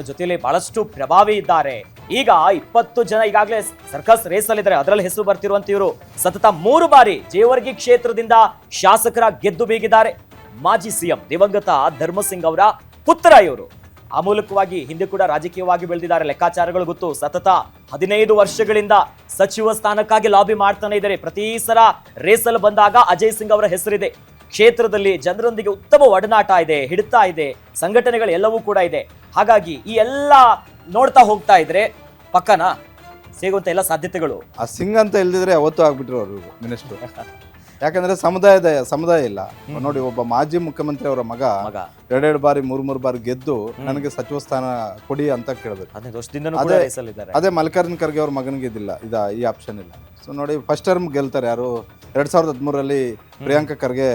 ಇನ್ನು ಜೊತೆಯಲ್ಲಿ ಬಹಳಷ್ಟು ಪ್ರಭಾವಿ ಇದ್ದಾರೆ. ಈಗ ಇಪ್ಪತ್ತು ಜನ ಈಗಾಗಲೇ ಸರ್ಕಸ್ ರೇಸ್ ಅಲ್ಲಿದ್ದಾರೆ ಅದರಲ್ಲಿ ಹೆಸರು ಬರ್ತಿರುವಂತ ಇವರು. ಸತತ ಮೂರು ಬಾರಿ ಜೇವರ್ಗಿ ಕ್ಷೇತ್ರದಿಂದ ಶಾಸಕರ ಗೆದ್ದು ಬೀಗಿದ್ದಾರೆ. ಮಾಜಿ ಸಿಎಂ ದಿವಂಗತ ಧರ್ಮಸಿಂಗ್ ಅವರ ಪುತ್ರ ಇವರು. ಆ ಮೂಲಕವಾಗಿ ಹಿಂದೆ ಕೂಡ ರಾಜಕೀಯವಾಗಿ ಬೆಳೆದಿದ್ದಾರೆ. ಲೆಕ್ಕಾಚಾರಗಳು ಗೊತ್ತು. ಸತತ ಹದಿನೈದು ವರ್ಷಗಳಿಂದ ಸಚಿವ ಸ್ಥಾನಕ್ಕಾಗಿ ಲಾಬಿ ಮಾಡ್ತಾನೆ ಇದ್ದಾರೆ. ಪ್ರತಿ ಸಲ ರೇಸಲ್ಲಿ ಬಂದಾಗ ಅಜಯ್ ಸಿಂಗ್ ಅವರ ಹೆಸರಿದೆ. ಕ್ಷೇತ್ರದಲ್ಲಿ ಜನರೊಂದಿಗೆ ಉತ್ತಮ ಒಡನಾಟ ಇದೆ ಹಿಡಿತಾ ಇದೆ ಸಂಘಟನೆಗಳು ಎಲ್ಲವೂ ಕೂಡ ಇದೆ. ಹಾಗಾಗಿ ಈ ಎಲ್ಲ ನೋಡ್ತಾ ಹೋಗ್ತಾ ಇದ್ರೆ ಪಕ್ಕನ? ಸಿಗುವಂತ ಎಲ್ಲ ಸಾಧ್ಯತೆಗಳು. ಆ ಸಿಂಗ್ ಅಂತ ಇಲ್ದಿದ್ರೆ ಅವತ್ತು ಆಗ್ಬಿಟ್ರು ಅವರು ಮಿನಿಸ್ಟ್ರು. ಯಾಕಂದ್ರೆ ಸಮುದಾಯದ ಸಮುದಾಯ ಇಲ್ಲ. ನೋಡಿ ಒಬ್ಬ ಮಾಜಿ ಮುಖ್ಯಮಂತ್ರಿ ಅವರ ಮಗ ಮಗ. ಎರಡೆರಡು ಬಾರಿ ಮೂರ್ ಮೂರು ಬಾರಿ ಗೆದ್ದು ನನಗೆ ಸಚಿವ ಸ್ಥಾನ ಕೊಡಿ ಅಂತ ಕೇಳಬೇಕು ಹದಿನೈದು ವರ್ಷದಿಂದನೂ ಕೂಡ ಅದೇ- ರೇಸಲ್ಲಿದ್ದಾರೆ ಅದೇ ಮಲ್ಲಿಕಾರ್ಜುನ್ ಖರ್ಗೆ ಅವ್ರ ಮಗನಿಗೆ ಇದಿಲ್ಲ ಇದ ಈ ಆಪ್ಷನ್ ಇಲ್ಲ. ಸೊ ನೋಡಿ ಫಸ್ಟ್ ಟರ್ಮ್ ಗೆಲ್ತಾರೆ ಯಾರು? ಎರಡ್ ಸಾವಿರದ ಹದಿಮೂರರಲ್ಲಿ ಪ್ರಿಯಾಂಕಾ ಖರ್ಗೆ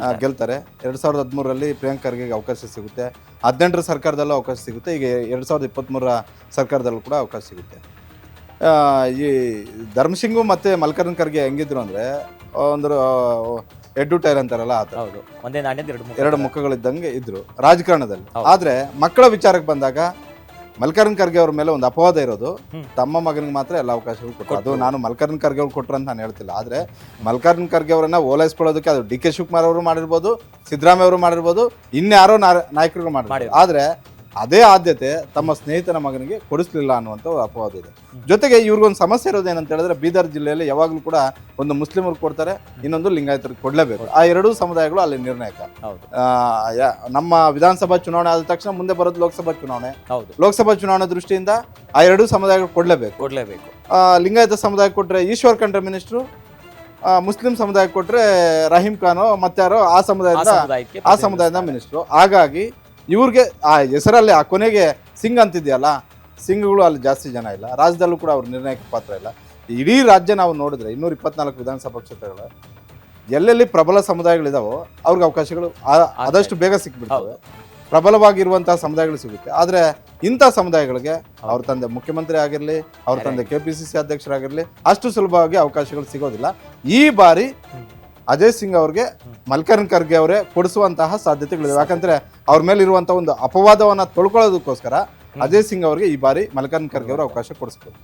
ಆ, ಗೆಲ್ತಾರೆ. ಎರಡು ಸಾವಿರದ ಹದಿಮೂರರಲ್ಲಿ ಪ್ರಿಯಾಂಕಾ ಖರ್ಗೆಗೆ ಅವಕಾಶ ಸಿಗುತ್ತೆ. ಹದಿನೆಂಟರ ಸರ್ಕಾರದಲ್ಲೂ ಅವಕಾಶ ಸಿಗುತ್ತೆ. ಈಗ ಎರಡ್ ಸಾವಿರದ ಇಪ್ಪತ್ತ್ಮೂರ ಸರ್ಕಾರದಲ್ಲೂ ಕೂಡ ಅವಕಾಶ ಸಿಗುತ್ತೆ. ಆ, ಈ ಧರ್ಮಸಿಂಗು ಮತ್ತೆ ಮಲ್ಕರನ್ ಖರ್ಗೆ ಹೆಂಗಿದ್ರು ಅಂದ್ರೆ ಒಂದು ಎಡ್ಡು ಟೈರ್ ಅಂತಾರಲ್ಲ ಆ ಥರ. ಹೌದು. ಒಂದೇ ನಾಣ್ಯದ ಎರಡು. ಎರಡು ಮುಖಗಳಿದ್ದಂಗೆ ಇದ್ರು ರಾಜಕಾರಣದಲ್ಲಿ. ಆದ್ರೆ ಮಕ್ಕಳ ವಿಚಾರಕ್ಕೆ ಬಂದಾಗ ಮಲ್ಲಿಕಾರ್ಜುನ್ ಖರ್ಗೆ ಅವ್ರ ಮೇಲೆ ಒಂದು ಅಪವಾದ ಇರೋದು. ತಮ್ಮ ಮಗನಿಗೆ ಮಾತ್ರ ಎಲ್ಲ ಅವಕಾಶಗಳು ಕೊಟ್ಟರು ಅದು ನಾನು ಮಲ್ಕರ್ನ್ ಖರ್ಗೆ ಅವ್ರು ಕೊಟ್ರು ಅಂತ ನಾನು ಹೇಳ್ತಿಲ್ಲ. ಆದ್ರೆ ಮಲ್ಕರ್ನ್ ಖರ್ಗೆ ಅವರನ್ನ ಓಲೈಸ್ಕೊಳ್ಳೋದಕ್ಕೆ ಅದು ಡಿ ಕೆ ಶಿವಕುಮಾರ್ ಅವರು ಮಾಡಿರ್ಬೋದು ಸಿದ್ದರಾಮಯ್ಯ ಅವರು ಮಾಡಿರ್ಬೋದು ಇನ್ಯಾರೋ ನಾಯಕರು ಮಾಡಿರ್ಬೋದು. ಆದ್ರೆ ಅದೇ ಆದ್ಯತೆ ತಮ್ಮ ಸ್ನೇಹಿತನ ಮಗನಿಗೆ ಕೊಡಿಸ್ಲಿಲ್ಲ ಅನ್ನುವಂಥ ಅಪವಾದ ಇದೆ. ಜೊತೆಗೆ ಇವ್ರಿಗೊಂದು ಸಮಸ್ಯೆ ಇರೋದು ಏನಂತ ಹೇಳಿದ್ರೆ ಬೀದರ್ ಜಿಲ್ಲೆಯಲ್ಲಿ ಯಾವಾಗಲೂ ಕೂಡ ಒಂದು ಮುಸ್ಲಿಮರು ಕೊಡ್ತಾರೆ ಇನ್ನೊಂದು ಲಿಂಗಾಯತರಿಗೆ ಕೊಡಲೇಬೇಕು. ಆ ಎರಡೂ ಸಮುದಾಯಗಳು ಅಲ್ಲಿ ನಿರ್ಣಾಯಕ. ನಮ್ಮ ವಿಧಾನಸಭಾ ಚುನಾವಣೆ ಆದ ತಕ್ಷಣ ಮುಂದೆ ಬರೋದು ಲೋಕಸಭಾ ಚುನಾವಣೆ. ಹೌದು. ಲೋಕಸಭಾ ಚುನಾವಣೆ ದೃಷ್ಟಿಯಿಂದ ಆ ಎರಡೂ ಸಮುದಾಯಗಳು ಕೊಡಲೇಬೇಕು. ಕೊಡ್ಲೇಬೇಕು. ಲಿಂಗಾಯತ ಸಮುದಾಯ ಕೊಟ್ಟರೆ ಈಶ್ವರ್ ಖಂಡ್ರೆ ಮಿನಿಸ್ಟ್ರು ಮುಸ್ಲಿಂ ಸಮುದಾಯ ಕೊಟ್ಟರೆ ರಹೀಂ ಖಾನ್ ಮತ್ತಾರೋ ಆ ಸಮುದಾಯದ ಆ ಸಮುದಾಯದ ಮಿನಿಸ್ಟ್ರು. ಹಾಗಾಗಿ ಇವ್ರಿಗೆ ಆ ಹೆಸರಲ್ಲಿ ಆ ಕೊನೆಗೆ ಸಿಂಗ್ ಅಂತಿದೆಯಲ್ಲ ಸಿಂಗ್ಗಳು ಅಲ್ಲಿ ಜಾಸ್ತಿ ಜನ ಇಲ್ಲ. ರಾಜ್ಯದಲ್ಲೂ ಕೂಡ ಅವ್ರ ನಿರ್ಣಾಯಕ ಪಾತ್ರ ಇಲ್ಲ. ಇಡೀ ರಾಜ್ಯ ನಾವು ನೋಡಿದ್ರೆ ಇನ್ನೂರ ಇಪ್ಪತ್ನಾಲ್ಕು ವಿಧಾನಸಭಾ ಕ್ಷೇತ್ರಗಳು ಎಲ್ಲೆಲ್ಲಿ ಪ್ರಬಲ ಸಮುದಾಯಗಳಿದಾವೋ ಅವ್ರಿಗೆ ಅವಕಾಶಗಳು ಆದಷ್ಟು ಬೇಗ ಸಿಕ್ಬಿಡ್ತವೆ. ಪ್ರಬಲವಾಗಿರುವಂತಹ ಸಮುದಾಯಗಳು ಸಿಗುತ್ತೆ. ಆದರೆ ಇಂಥ ಸಮುದಾಯಗಳಿಗೆ ಅವ್ರ ತಂದೆ ಮುಖ್ಯಮಂತ್ರಿ ಆಗಿರಲಿ ಅವ್ರ ತಂದೆ ಕೆ ಪಿ ಸಿ ಸಿ ಅಧ್ಯಕ್ಷರಾಗಿರಲಿ ಅಷ್ಟು ಸುಲಭವಾಗಿ ಅವಕಾಶಗಳು ಸಿಗೋದಿಲ್ಲ. ಈ ಬಾರಿ ಅಜಯ್ ಸಿಂಗ್ ಅವ್ರಿಗೆ ಮಲ್ಕರ್ನ್ ಖರ್ಗೆ ಅವರೇ ಕೊಡಿಸುವಂತಹ ಸಾಧ್ಯತೆಗಳಿವೆ. ಯಾಕಂದ್ರೆ ಅವ್ರ ಮೇಲೆ ಇರುವಂತಹ ಒಂದು ಅಪವಾದವನ್ನ ತೊಳ್ಕೊಳ್ಳೋದಕ್ಕೋಸ್ಕರ ಅಜಯ್ ಸಿಂಗ್ ಅವರಿಗೆ ಈ ಬಾರಿ ಮಲ್ಕರ್ನ್ ಖರ್ಗೆ ಅವರು ಅವಕಾಶ ಕೊಡಿಸ್ಬೇಕು